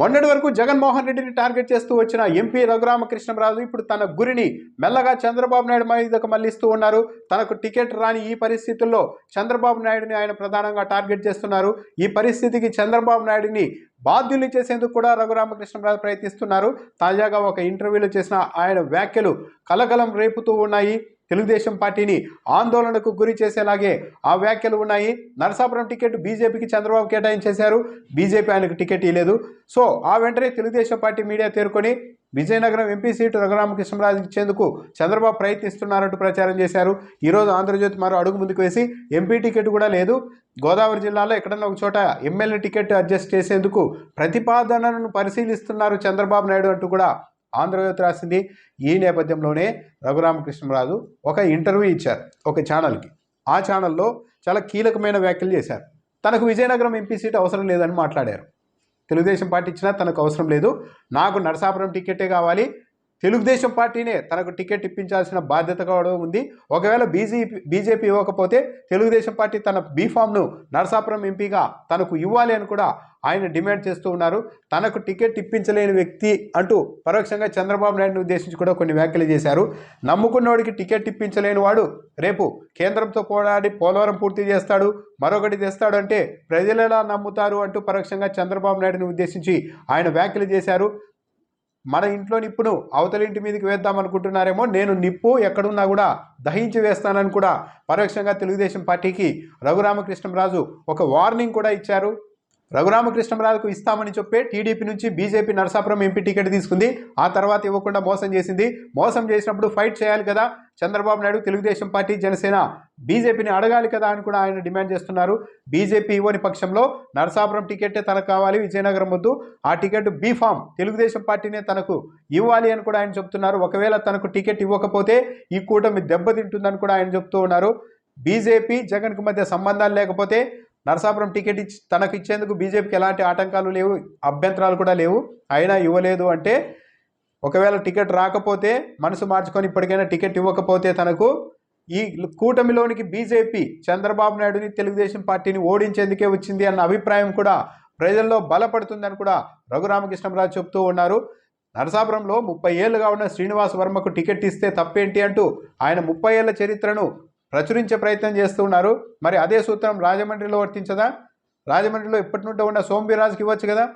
మొన్నటి వరకు జగన్మోహన్ రెడ్డిని టార్గెట్ చేస్తూ వచ్చిన ఎంపీ రఘురామకృష్ణరాజు ఇప్పుడు తన గురిని మెల్లగా చంద్రబాబు నాయుడు మీదకు మళ్ళిస్తూ ఉన్నారు. తనకు టికెట్ రాని ఈ పరిస్థితుల్లో చంద్రబాబు నాయుడిని ఆయన ప్రధానంగా టార్గెట్ చేస్తున్నారు. ఈ పరిస్థితికి చంద్రబాబు నాయుడిని బాధ్యులు చేసేందుకు కూడా రఘురామకృష్ణరాజు ప్రయత్నిస్తున్నారు. తాజాగా ఒక ఇంటర్వ్యూలో చేసిన ఆయన వ్యాఖ్యలు కలకలం రేపుతూ ఉన్నాయి. తెలుగుదేశం పార్టీని ఆందోళనకు గురి చేసేలాగే ఆ వ్యాఖ్యలు ఉన్నాయి. నరసాపురం టికెట్ బీజేపీకి చంద్రబాబు కేటాయించేశారు. బీజేపీ ఆయనకు టికెట్ ఇవ్వలేదు సో ఆ వెంటనే తెలుగుదేశం పార్టీ మీడియా తేరుకొని విజయనగరం ఎంపీ సీటు రఘురామకృష్ణరాజు ఇచ్చేందుకు చంద్రబాబు ప్రయత్నిస్తున్నారంటూ ప్రచారం చేశారు. ఈరోజు ఆంధ్రజ్యోతి మరో అడుగు ముందుకు వేసి ఎంపీ టికెట్ కూడా లేదు. గోదావరి జిల్లాలో ఎక్కడన్నా ఒక చోట ఎమ్మెల్యే టికెట్ అడ్జస్ట్ చేసేందుకు ప్రతిపాదనను పరిశీలిస్తున్నారు చంద్రబాబు నాయుడు అంటూ కూడా ఆంధ్రజ్యోతి రాసింది. ఈ నేపథ్యంలోనే రఘురామకృష్ణరాజు ఒక ఇంటర్వ్యూ ఇచ్చారు ఒక ఛానల్కి. ఆ ఛానల్లో చాలా కీలకమైన వ్యాఖ్యలు చేశారు. తనకు విజయనగరం ఎంపీ సీట్ అవసరం లేదని మాట్లాడారు. తెలుగుదేశం పార్టీ ఇచ్చినా తనకు అవసరం లేదు. నాకు నరసాపురం టికెటే కావాలి. తెలుగుదేశం పార్టీనే తనకు టికెట్ ఇప్పించాల్సిన బాధ్యత కూడా ఉంది. ఒకవేళ బీజేపీ బీజేపీ ఇవ్వకపోతే తెలుగుదేశం పార్టీ తన బీఫామ్ను నరసాపురం ఎంపీగా తనకు ఇవ్వాలి అని కూడా ఆయన డిమాండ్ చేస్తూ ఉన్నారు. తనకు టికెట్ ఇప్పించలేని వ్యక్తి అంటూ పరోక్షంగా చంద్రబాబు నాయుడుని ఉద్దేశించి కూడా కొన్ని వ్యాఖ్యలు చేశారు. నమ్ముకున్నవాడికి టికెట్ ఇప్పించలేని వాడు రేపు కేంద్రంతో పోరాడి పోలవరం పూర్తి చేస్తాడు మరొకటి తెస్తాడు అంటే ప్రజలు ఎలా నమ్ముతారు అంటూ పరోక్షంగా చంద్రబాబు నాయుడుని ఉద్దేశించి ఆయన వ్యాఖ్యలు చేశారు. మన ఇంట్లో నిప్పును అవతలి ఇంటి మీదకి వేద్దాం అనుకుంటున్నారేమో నేను నిప్పు ఎక్కడున్నా కూడా దహించి వేస్తానని కూడా పరోక్షంగా తెలుగుదేశం పార్టీకి రఘురామకృష్ణరాజు ఒక వార్నింగ్ కూడా ఇచ్చారు. రఘురామకృష్ణరాజుకు ఇస్తామని చెప్పే టీడీపీ నుంచి బీజేపీ నరసాపురం ఎంపీ టికెట్ తీసుకుంది. ఆ తర్వాత ఇవ్వకుండా మోసం చేసింది. మోసం చేసినప్పుడు ఫైట్ చేయాలి కదా. చంద్రబాబు నాయుడు తెలుగుదేశం పార్టీ జనసేన బీజేపీని అడగాలి కదా అని కూడా ఆయన డిమాండ్ చేస్తున్నారు. బీజేపీ ఇవ్వని పక్షంలో నరసాపురం టికెట్టే తనకు కావాలి. విజయనగరం వద్దు. ఆ టికెట్ బీఫామ్ తెలుగుదేశం పార్టీనే తనకు ఇవ్వాలి అని కూడా ఆయన చెప్తున్నారు. ఒకవేళ తనకు టికెట్ ఇవ్వకపోతే ఈ కూటమి దెబ్బతింటుందని కూడా ఆయన చెప్తూ ఉన్నారు. బీజేపీ జగన్కు మధ్య సంబంధాలు లేకపోతే నరసాపురం టికెట్ ఇచ్చి తనకు ఇచ్చేందుకు బీజేపీకి ఎలాంటి ఆటంకాలు లేవు అభ్యంతరాలు కూడా లేవు. అయినా ఇవ్వలేదు అంటే ఒకవేళ టికెట్ రాకపోతే మనసు మార్చుకొని ఇప్పటికైనా టికెట్ ఇవ్వకపోతే తనకు ఈ కూటమిలోనికి బీజేపీ చంద్రబాబు నాయుడుని తెలుగుదేశం పార్టీని ఓడించేందుకే వచ్చింది అన్న అభిప్రాయం కూడా ప్రజల్లో బలపడుతుందని కూడా రఘురామకృష్ణరాజు చెప్తూ ఉన్నారు. నరసాపురంలో ముప్పై ఏళ్ళుగా ఉన్న శ్రీనివాస్ వర్మకు టికెట్ ఇస్తే తప్పేంటి అంటూ ఆయన ముప్పై ఏళ్ళ చరిత్రను ప్రచురించే ప్రయత్నం చేస్తూ ఉన్నారు. మరి అదే సూత్రం రాజమండ్రిలో వర్తించదా? రాజమండ్రిలో ఇప్పటి నుండి ఉన్న సోంబీరాజుకి ఇవ్వచ్చు కదా?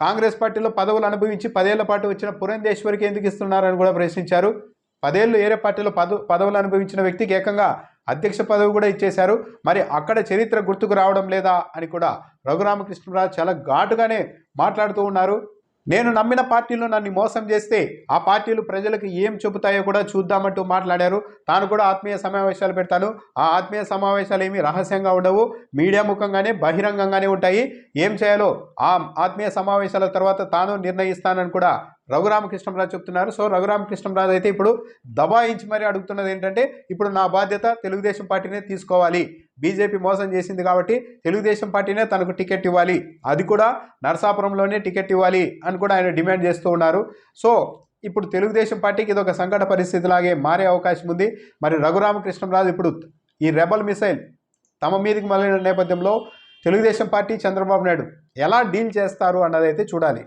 కాంగ్రెస్ పార్టీలో పదవులు అనుభవించి పదేళ్ళ పాటు వచ్చిన పురంధేశ్వరికి ఎందుకు ఇస్తున్నారని కూడా ప్రశ్నించారు. పదేళ్ళు ఏరే పార్టీలో పదవు పదవులు అనుభవించిన వ్యక్తికి ఏకంగా అధ్యక్ష పదవి కూడా ఇచ్చేశారు. మరి అక్కడ చరిత్ర గుర్తుకు రావడం లేదా అని కూడా రఘురామకృష్ణరాజు చాలా ఘాటుగానే మాట్లాడుతూ ఉన్నారు. నేను నమ్మిన పార్టీలు నన్ను మోసం చేస్తే ఆ పార్టీలు ప్రజలకు ఏం చెబుతాయో కూడా చూద్దామంటూ మాట్లాడారు. తాను కూడా ఆత్మీయ సమావేశాలు పెడతాను. ఆ ఆత్మీయ సమావేశాలు ఏమి రహస్యంగా ఉండవు. మీడియా ముఖంగానే బహిరంగంగానే ఉంటాయి. ఏం చేయాలో? ఆ ఆత్మీయ సమావేశాల తర్వాత తాను నిర్ణయిస్తానని కూడా రఘురామకృష్ణరాజు చెప్తున్నారు. సో రఘురామకృష్ణరాజు అయితే ఇప్పుడు దబాయించి మరీ అడుగుతున్నది ఏంటంటే ఇప్పుడు నా బాధ్యత తెలుగుదేశం పార్టీనే తీసుకోవాలి. బీజేపీ మోసం చేసింది కాబట్టి తెలుగుదేశం పార్టీనే తనకు టికెట్ ఇవ్వాలి. అది కూడా నరసాపురంలోనే టికెట్ ఇవ్వాలి అని కూడా ఆయన డిమాండ్ చేస్తూ ఉన్నారు. సో ఇప్పుడు తెలుగుదేశం పార్టీకి ఇది ఒక సంకట పరిస్థితిలాగే మారే అవకాశం ఉంది. మరి రఘురామకృష్ణరాజు ఇప్పుడు ఈ రెబల్ మిసైల్ తమ మీదకి మళ్ళిన నేపథ్యంలో తెలుగుదేశం పార్టీ చంద్రబాబు నాయుడు ఎలా డీల్ చేస్తారు అన్నదైతే చూడాలి.